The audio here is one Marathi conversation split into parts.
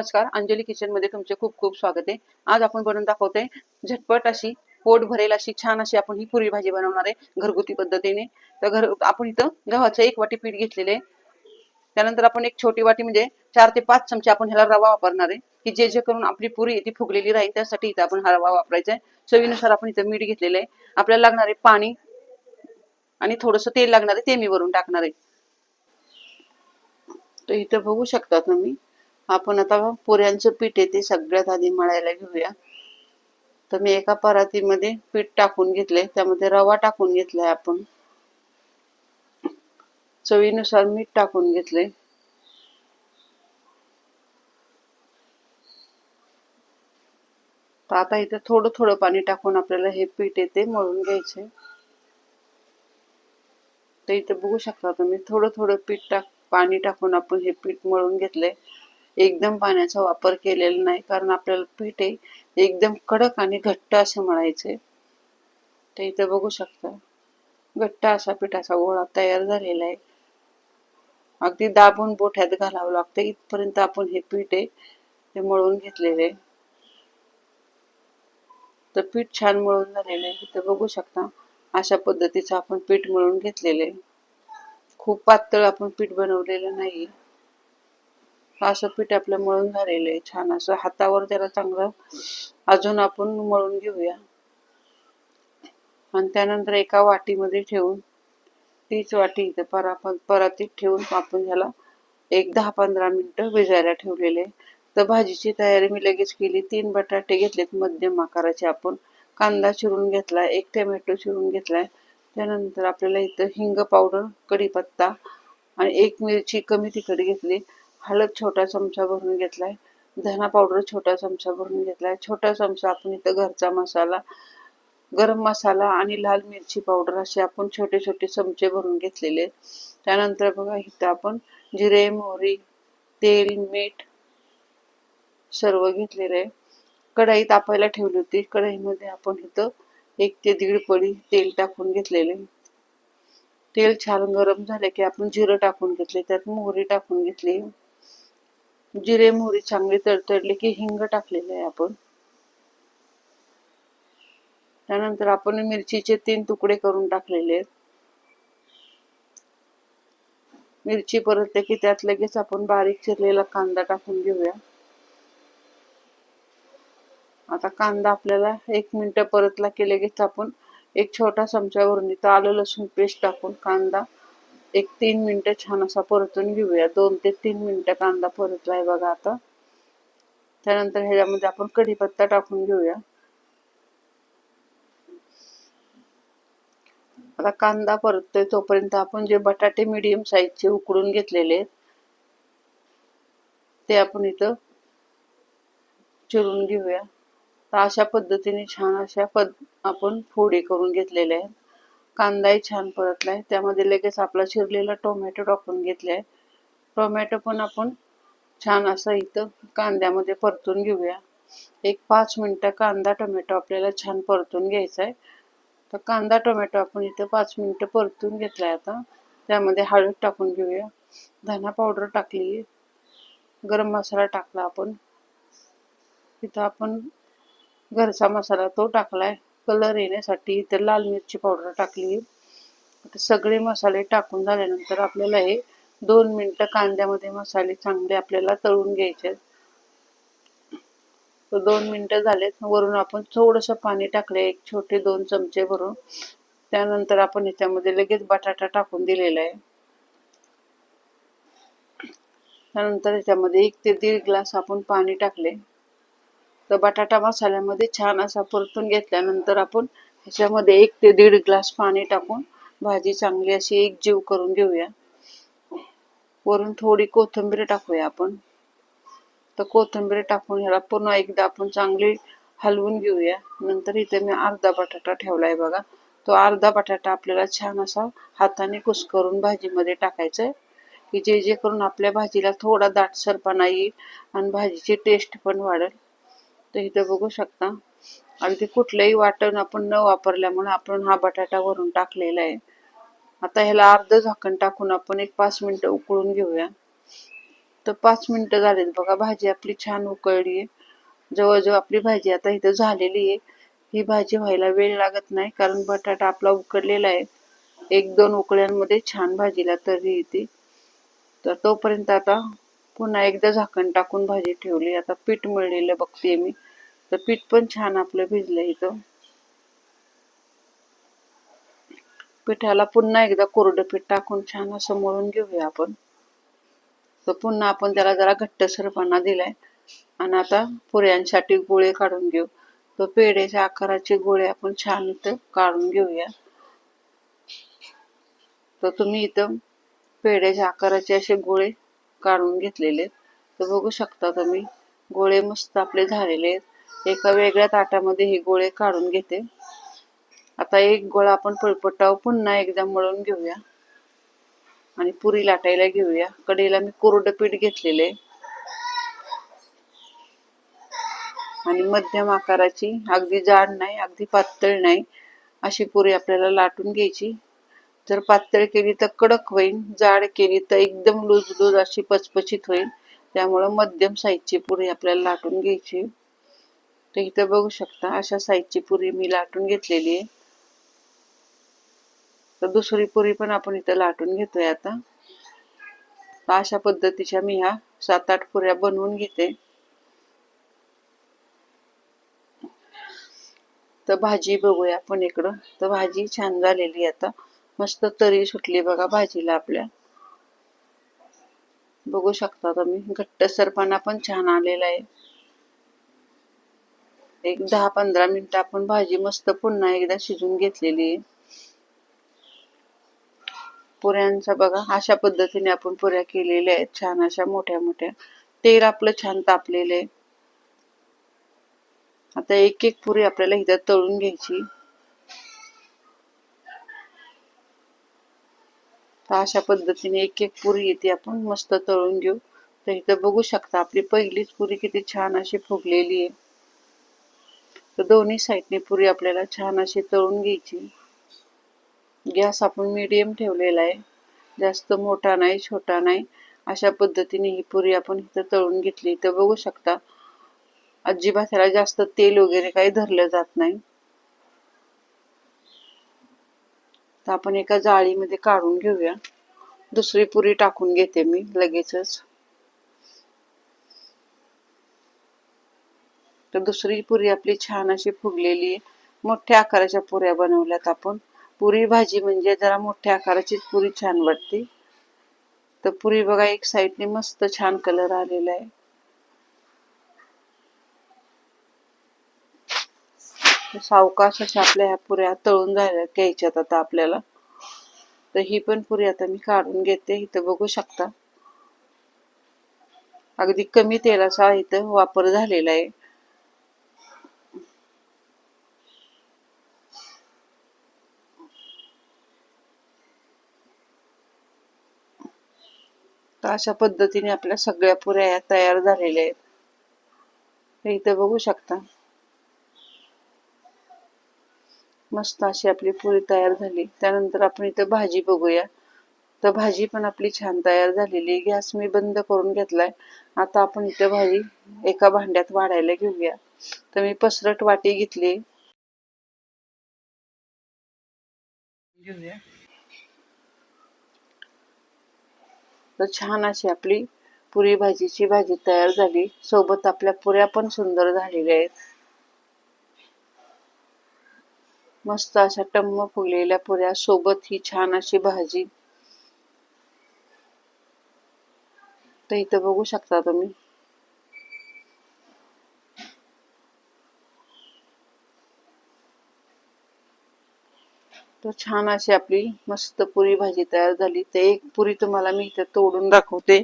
नमस्कार. अंजली किचनमध्ये तुमचे खूप खूप स्वागत आहे. आज आपण बनवून दाखवतोय झटपट अशी पोट भरेल अशी छान अशी आपण ही पुरी भाजी बनवणार आहे घरगुती पद्धतीने. तर घर आपण इथं गव्हाचं एक वाटी पीठ घेतलेले त्यानंतर आपण एक छोटी वाटी म्हणजे चार ते पाच चमचे आपण ह्याला रवा वापरणार आहे. की जे जे करून आपली पुरी ती फुगलेली राहील त्यासाठी इथं आपण हा रवा वापरायचा आहे. चवीनुसार आपण इथं मीठ घेतलेलं आहे. आपल्याला लागणार आहे पाणी आणि थोडस तेल लागणार आहे. ते मी वरून टाकणार आहे. तर इथं बघू शकता तुम्ही. आपण आता पुऱ्यांचं पीठ आहे ते सगळ्यात आधी मळायला घेऊया. तर मी एका परातीमध्ये पीठ टाकून घेतले त्यामध्ये रवा टाकून घेतलाय आपण. चवीनुसार मीठ टाकून घेतले तर आता इथे थोडं थोडं पाणी टाकून आपल्याला हे पीठ येते मळून घ्यायचे तर इथे बघू शकता तुम्ही थोडं थोडं पीठ टाक पाणी टाकून आपण हे पीठ मळून घेतले एकदम पाण्याचा वापर केलेला नाही कारण आपल्याला पीठ आहे एकदम कडक आणि घट्ट असं म्हणायचे. ते इथं बघू शकता घट्ट असा पिठाचा गोळा तयार झालेला आहे. अगदी दाबून बोठ्यात घालावं लागतं इथपर्यंत आपण हे पीठ आहे ते मळून घेतलेले तर पीठ छान मळून झालेलं आहे इथं बघू शकता अशा पद्धतीचं आपण पीठ मळून घेतलेले खूप पातळ आपण पीठ बनवलेलं नाही असं पीठ आपलं मळून झालेलं आहे. छान असं हातावर त्याला चांगलं अजून आपण मळून घेऊया. आणि त्यानंतर एका वाटीमध्ये ठेवून तीच वाटी इथं परा परातीत ठेवून आपण ह्याला एक दहा पंधरा मिनटं भिजायला ठेवलेले तर भाजीची तयारी मी लगेच केली. तीन बटाटे घेतलेत मध्यम आकाराचे आपण. कांदा चिरून घेतलाय एक टोमॅटो चिरून घेतलाय. त्यानंतर आपल्याला इथं हिंग पावडर कढीपत्ता आणि एक मिरची कमी तिखट घेतली. हळद छोटा चमचा भरून घेतलाय धना पावडर छोटा चमचा भरून घेतलाय छोटा चमचा आपण इथं घरचा मसाला गरम मसाला आणि लाल मिरची पावडर असे आपण छोटे छोटे चमचे भरून घेतलेले त्यानंतर बघा इथं आपण जिरे मोहरी तेल मीठ सर्व घेतलेलं आहे. कढई तापायला ठेवली होती. कढईमध्ये आपण इथं एक ते दीड पडी तेल टाकून घेतलेले तेल छान गरम झाले की आपण जिरं टाकून घेतले त्यात मोहरी टाकून घेतली जिरे मोहरी चांगली तडतडली की हिंग टाकलेले आहे आपण. त्यानंतर आपण मिरचीचे तीन तुकडे करून टाकलेले आहेत. मिरची परतले की त्यात लगेच आपण बारीक चिरलेला कांदा टाकून घेऊया. आता कांदा आपल्याला एक मिनिट परतला की लगेच आपण एक छोटा चमच्यावरून इथं आलं लसूण पेस्ट टाकून कांदा एक तीन मिनिटं छान असा परतून घेऊया. दोन ते तीन मिनिटं कांदा परतलाय बघा आता. त्यानंतर ह्याच्यामध्ये आपण कढीपत्ता टाकून घेऊया. आता कांदा परततोय तोपर्यंत आपण जे बटाटे मिडियम साईजचे उकडून घेतलेले आहेत ते आपण इथं चिरून घेऊया. तर अशा पद्धतीने छान अशा पद आपण फोडी करून घेतलेल्या आहेत. कांदाही छान परतलाय त्यामध्ये लगेच आपला चिरलेला टोमॅटो टाकून घेतलाय. टोमॅटो पण आपण छान असं इथं कांद्यामध्ये परतून घेऊया. एक पाच मिनटं कांदा टोमॅटो आपल्याला छान परतून घ्यायचा आहे तर कांदा टोमॅटो आपण इथं पाच मिनटं परतून घेतलाय आता. त्यामध्ये हळद टाकून घेऊया. धना पावडर टाकली. गरम मसाला टाकला आपण. इथं आपण घरचा मसाला तो टाकलाय. कलर येण्यासाठी इथे लाल मिरची पावडर टाकली. सगळे मसाले टाकून झाल्यानंतर आपल्याला हे दोन मिनिटं कांद्यामध्ये मसाले चांगले आपल्याला तळून घ्यायचे तर दोन मिनिटं झालेत. वरून आपण थोडंसं पाणी टाकले एक छोटे दोन चमचे भरून. त्यानंतर आपण ह्याच्यामध्ये लगेच बटाटा टाकून दिलेला आहे. त्यानंतर ह्याच्यामध्ये एक ते दीड ग्लास आपण पाणी टाकले तर बटाटा मसाल्यामध्ये छान असा परतून घेतल्यानंतर आपण ह्याच्यामध्ये एक ते दीड ग्लास पाणी टाकून भाजी चांगली अशी एक जीव करून घेऊया. वरून थोडी कोथिंबीर टाकूया आपण. तर कोथिंबीर टाकून ह्याला पुन्हा एकदा आपण चांगली हलवून घेऊया. नंतर इथे मी अर्धा बटाटा ठेवलाय बघा. तो अर्धा बटाटा आपल्याला छान असा हाताने कुस्करून भाजीमध्ये टाकायचा आहे की जे जे करून आपल्या भाजीला थोडा दाटसरपणा येईल आणि भाजीची टेस्ट पण वाढेल. तर इथं बघू शकता. अगदी कुठलंही वाटण आपण न वापरल्यामुळे आपण हा बटाटा वरून टाकलेला आहे. आता ह्याला अर्ध झाकण टाकून आपण एक पाच मिनिटं उकळून घेऊया. तर पाच मिनिटं झालीत बघा भाजी आपली छान उकळली आहे. जवळजवळ आपली भाजी आता इथं झालेली आहे. ही भाजी व्हायला वेळ लागत नाही कारण बटाटा आपला उकडलेला आहे. एक दोन उकळ्यांमध्ये छान भाजीला तरी येते. तर तोपर्यंत आता पुन्हा एकदा झाकण टाकून भाजी ठेवली. आता पीठ मळलेलं बघते मी. तर पीठ पण छान आपलं भिजलं इथं. पिठाला पुन्हा एकदा कोरडं पीठ टाकून छान असं मळून घेऊया आपण. तर पुन्हा आपण त्याला जरा घट्टसरपणा दिलाय. आणि आता पुऱ्यांसाठी गोळे काढून घेऊ. तर पेढ्याच्या आकाराचे गोळे आपण छान इथं काढून घेऊया. तर तुम्ही इथं पेढ्याच्या आकाराचे असे गोळे काढून घेतलेले तर बघू शकता तुम्ही गोळे मस्त आपले झालेले आहेत. एका वेगळ्या ताटामध्ये हे गोळे काढून घेते. आता एक गोळा आपण पळपटाव पुन्हा एकदा मळून घेऊया. आणि पुरी लाटायला घेऊया. कडेला मी कोरडं पीठ घेतलेले. आणि मध्यम आकाराची अगदी जाड नाही अगदी पातळ नाही अशी पुरी आपल्याला लाटून घ्यायची. जर पातळ केली तर कडक होईल जाड केली तर एकदम लूज लूज अशी पचपचीत होईल त्यामुळं मध्यम साईजची पुरी आपल्याला लाटून घ्यायची. तर इथं बघू शकता अशा साईजची पुरी मी लाटून घेतलेली आहे. तर दुसरी पुरी पण आपण इथं लाटून घेतोय आता. अशा पद्धतीच्या मी ह्या सात आठ पुऱ्या बनवून घेते. तर भाजी बघूया आपण इकडं. तर भाजी छान झालेली आता. मस्त तरी सुटली बघा भाजीला आपल्या. बघू शकता तुम्ही घट्टसरपणा पण छान आलेला आहे. एक दहा पंधरा मिनिट आपण भाजी मस्त पुन्हा एकदा शिजून घेतलेली आहे. पुऱ्यांचा बघा अशा पद्धतीने आपण पुऱ्या केलेल्या आहेत छान अशा मोठ्या मोठ्या. तेल आपलं छान तापलेलं आहे. आता एक एक पुरी आपल्याला इथं तळून घ्यायची. तर अशा पद्धतीने एक एक पुरी येते आपण मस्त तळून घेऊ. तर इथं बघू शकता आपली पहिलीच पुरी किती छान अशी फुगलेली आहे. तर दोन्ही साईडने पुरी आपल्याला छान अशी तळून घ्यायची. गॅस आपण मीडियम ठेवलेला आहे. जास्त मोठा नाही छोटा नाही. अशा पद्धतीने ही पुरी आपण इथं तळून घेतली. तर बघू शकता अजिबात ह्याला जास्त तेल वगैरे काही धरलं जात नाही. तर आपण एका जाळीमध्ये काढून घेऊया. दुसरी पुरी टाकून घेते मी लगेचच. तर दुसरी पुरी आपली छान अशी फुगलेली आहे. मोठ्या आकाराच्या पुऱ्या बनवल्यात आपण. पुरी भाजी म्हणजे जरा मोठ्या आकाराचीच पुरी छान वाटते. तर पुरी बघा एक साईडने मस्त छान कलर आलेला आहे. सावकाश अशा आपल्या ह्या पुऱ्या तळून झाल्या घ्यायच्यात आता आपल्याला. तर ही पण पुरी आता मी काढून घेते. इथं बघू शकता. अगदी कमी तेलाचा इथं वापर झालेला आहे. तर अशा पद्धतीने आपल्या सगळ्या पुऱ्या तयार झालेल्या आहेत. इथं बघू शकता. मस्त अशी आपली पुरी तयार झाली. त्यानंतर आपण इथं भाजी बघूया. तर भाजी पण आपली छान तयार झालेली गॅस मी बंद करून घेतलाय. आता आपण इथं भाजी एका भांड्यात वाढायला घेऊया. तर मी पसरट वाटी घेतली. तर छान अशी आपली पुरी भाजीची भाजी तयार झाली. सोबत आपल्या पुऱ्या पण सुंदर झालेल्या आहेत. मस्त अशा टम्म फुगलेल्या पुऱ्या. सोबत ही छान अशी भाजी. तर इथं बघू शकता तुम्ही. तर छान अशी आपली मस्त पुरी भाजी तयार झाली. तर एक पुरी तुम्हाला मी इथं तोडून दाखवते.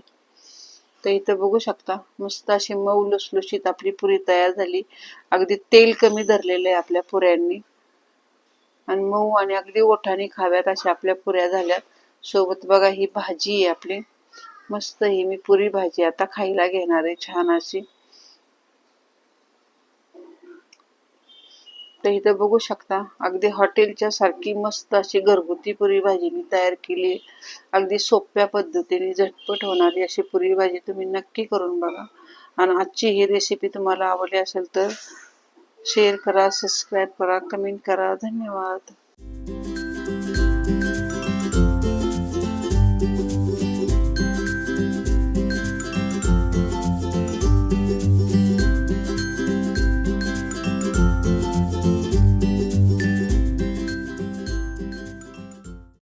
तर इथं बघू शकता मस्त अशी मऊ लुसलुशीत आपली पुरी तयार झाली. अगदी तेल कमी धरलेलं आहे आपल्या पुऱ्यांनी. आणि मऊ आणि अगदी ओठाने खाव्यात अशा आपल्या पुऱ्या झाल्यात. सोबत बघा ही भाजी आहे आपली. मस्त ही मी पुरी भाजी आता खायला घेणार आहे छान अशी. तर इथं बघू शकता अगदी हॉटेलच्या सारखी मस्त अशी घरगुती पुरी भाजी मी तयार केली अगदी सोप्या पद्धतीने झटपट होणारी अशी पुरी भाजी तुम्ही नक्की करून बघा. आणि आजची ही रेसिपी तुम्हाला आवडली असेल तर शेअर करा सबस्क्राईब करा कमेंट करा. धन्यवाद.